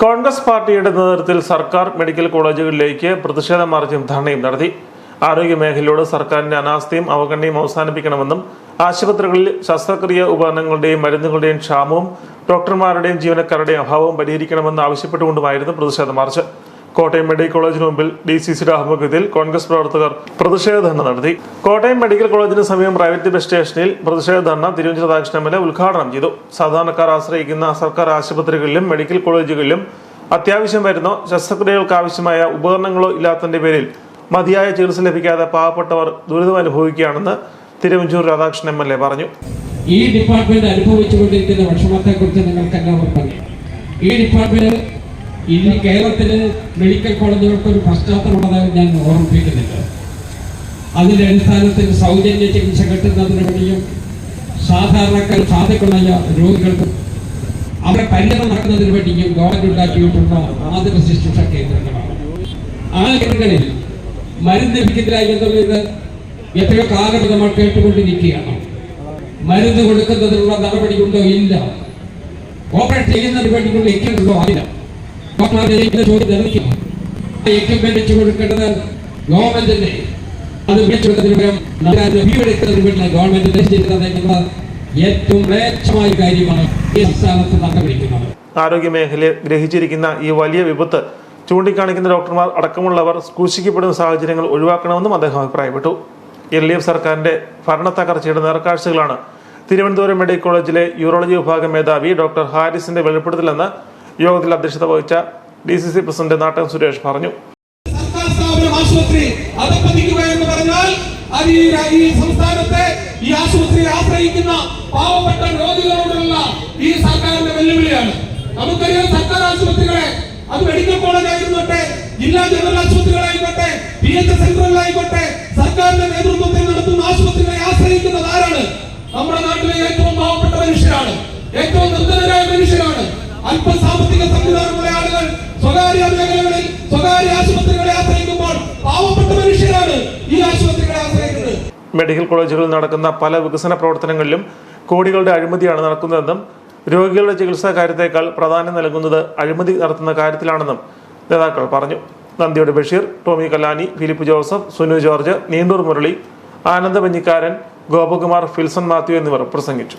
കോൺഗ്രസ് പാർട്ടിയുടെ നേതൃത്വത്തിൽ സർക്കാർ മെഡിക്കൽ കോളേജുകളിലേക്ക് പ്രതിഷേധ മാർച്ചും ധർണയും നടത്തി. ആരോഗ്യ മേഖലയോട് സർക്കാരിന്റെ അനാസ്ഥയും അവഗണനയും അവസാനിപ്പിക്കണമെന്നും ആശുപത്രികളിൽ ശസ്ത്രക്രിയ ഉപകരണങ്ങളുടെയും മരുന്നുകളുടെയും ക്ഷാമവും ഡോക്ടർമാരുടെയും ജീവനക്കാരുടെയും അഭാവവും പരിഹരിക്കണമെന്ന് ആവശ്യപ്പെട്ടുകൊണ്ടുമായിരുന്നു പ്രതിഷേധ മാർച്ച്. കോട്ടയം മെഡിക്കൽ കോളേജിന് മുമ്പിൽ ഡി സി സിയുടെ ആഭിമുഖ്യത്തിൽ കോൺഗ്രസ് പ്രവർത്തകർ പ്രതിഷേധ ധർണ നടത്തി. കോട്ടയം മെഡിക്കൽ കോളേജിന് സമീപം പ്രൈവറ്റ് ബസ് സ്റ്റേഷനിൽ പ്രതിഷേധ ധർണ എൽ എ ഉദ്ഘാടനം ചെയ്തു. സാധാരണക്കാർ ആശ്രയിക്കുന്ന സർക്കാർ ആശുപത്രികളിലും മെഡിക്കൽ കോളേജുകളിലും അത്യാവശ്യം വരുന്ന ശസ്ത്രക്രിയകൾക്ക് ആവശ്യമായ ഉപകരണങ്ങളോ ഇല്ലാത്തതിന്റെ പേരിൽ മതിയായ ചികിത്സ ലഭിക്കാതെ പാവപ്പെട്ടവർ ദുരിതം അനുഭവിക്കുകയാണെന്ന് Thiruvanchoor Radhakrishnan M L A പറഞ്ഞു. ഈ ഡിപ്പാർട്ട്മെന്റ് അനുഭവിച്ചുകൊണ്ടിരിക്കുന്ന വിഷമത്തെക്കുറിച്ച് നിങ്ങൾക്ക് എല്ലാവർക്കും ഈ ഡിപ്പാർട്ട്മെന്റ് ഇന്ന് കേരളത്തിൽ മെഡിക്കൽ കോളേജുകൾക്ക് ഒരു പശ്ചാത്തലമുള്ളതായി ഞാൻ ഓർമ്മിപ്പിക്കുന്നില്ല. അതിന്റെ അടിസ്ഥാനത്തിൽ സൗജന്യ ചികിത്സ കിട്ടുന്നതിന് വേണ്ടിയും സാധാരണക്കാർ സാധുക്കളായ രോഗികൾക്കും അവരെ പരിചരണം നടക്കുന്നതിന് വേണ്ടിയും ഗവൺമെന്റ് ഉണ്ടാക്കിയിട്ടുള്ള ആതുര ശുശ്രൂഷ കേന്ദ്രങ്ങളാണ്. ആ കേന്ദ്രങ്ങളിൽ മരുന്ന് ലഭിക്കില്ല എന്നുള്ളത് എത്രയോ കാലം നമ്മൾ കേട്ടുകൊണ്ടിരിക്കുകയാണ്. മരുന്ന് കൊടുക്കുന്നതിനുള്ള നടപടിയുണ്ടോ? ഇല്ല. ഓപ്പറേറ്റ് ചെയ്യുന്നതിന് വേണ്ടിയുള്ള ഇല്ല ഡോക്ടർമാരെ ചോദ്യം വെച്ച് കൊടുക്കേണ്ടത് ഗവൺമെന്റിന്റെ. അത് വേണ്ടി ഗവൺമെന്റ് എന്നുള്ളത് ഏറ്റവും മ്ലേച്ഛമായ കാര്യമാണ് ഈ സംസ്ഥാനത്ത് നടന്നുപിടിക്കുന്നത് ആരോഗ്യ മേഖലയെ ഗ്രഹിച്ചിരിക്കുന്ന ഈ വലിയ വിപത്ത് ചൂണ്ടിക്കാണിക്കുന്ന ഡോക്ടർമാർ അടക്കമുള്ളവർ ക്രൂശിക്കപ്പെടുന്ന സാഹചര്യങ്ങൾ ഒഴിവാക്കണമെന്നും അദ്ദേഹം അഭിപ്രായപ്പെട്ടു. എൽ ഡി എഫ് സർക്കാരിന്റെ ഭരണത്തകർച്ചയുടെ നേർക്കാഴ്ചകളാണ് തിരുവനന്തപുരം മെഡിക്കൽ കോളേജിലെ യൂറോളജി വിഭാഗം മേധാവി ഡോക്ടർ ഹാരിസിന്റെ വെളിപ്പെടുത്തലെന്ന് യോഗത്തിൽ അധ്യക്ഷത വഹിച്ച D C C president Nattan Suresh പറഞ്ഞു. ആശുപത്രി എന്ന് പറഞ്ഞാൽ ഈ ഈ വെല്ലുവിളിയാണ്. നമുക്കറിയാം സർക്കാർ ആശുപത്രികളെ അത് മെഡിക്കൽ ജില്ലാ ജനറൽ ആശുപത്രികളായിക്കോട്ടെ പി എച്ച് സെന്ററുകളായിക്കോട്ടെ സർക്കാരിന്റെ നേതൃത്വത്തിൽ നടത്തുന്ന ആശുപത്രികളെ ആശ്രയിക്കുന്നത് ആരാണ്? നമ്മുടെ നാട്ടിലെ ഏറ്റവും പാവപ്പെട്ട മനുഷ്യരാണ്. ഏറ്റവും അല്പ സംവിധാനമുള്ള ആളുകൾ സ്വകാര്യ മേഖലകളിൽ സ്വകാര്യ ആശുപത്രികളെ ആശ്രയിക്കുമ്പോൾ പാവപ്പെട്ട മനുഷ്യരാണ് ഈ ആശുപത്രികളെ ആശ്രയിക്കുന്നത്. മെഡിക്കൽ കോളേജുകളിൽ നടക്കുന്ന പല വികസന പ്രവർത്തനങ്ങളിലും കോടികളുടെ അഴിമതിയാണ് നടക്കുന്നതെന്നും രോഗികളുടെ ചികിത്സാ കാര്യത്തേക്കാൾ പ്രാധാന്യം നൽകുന്നത് അഴിമതി നടത്തുന്ന കാര്യത്തിലാണെന്നും നേതാക്കൾ പറഞ്ഞു. നന്ദിയുടെ ബഷീർ ടോമി കല്ലാനി ഫിലിപ്പ് ജോസഫ് സുനു ജോർജ് നീണ്ടൂർ മുരളി ആനന്ദ പഞ്ഞിക്കാരൻ ഗോപകുമാർ ഫിൽസൺ മാത്യു എന്നിവർ പ്രസംഗിച്ചു.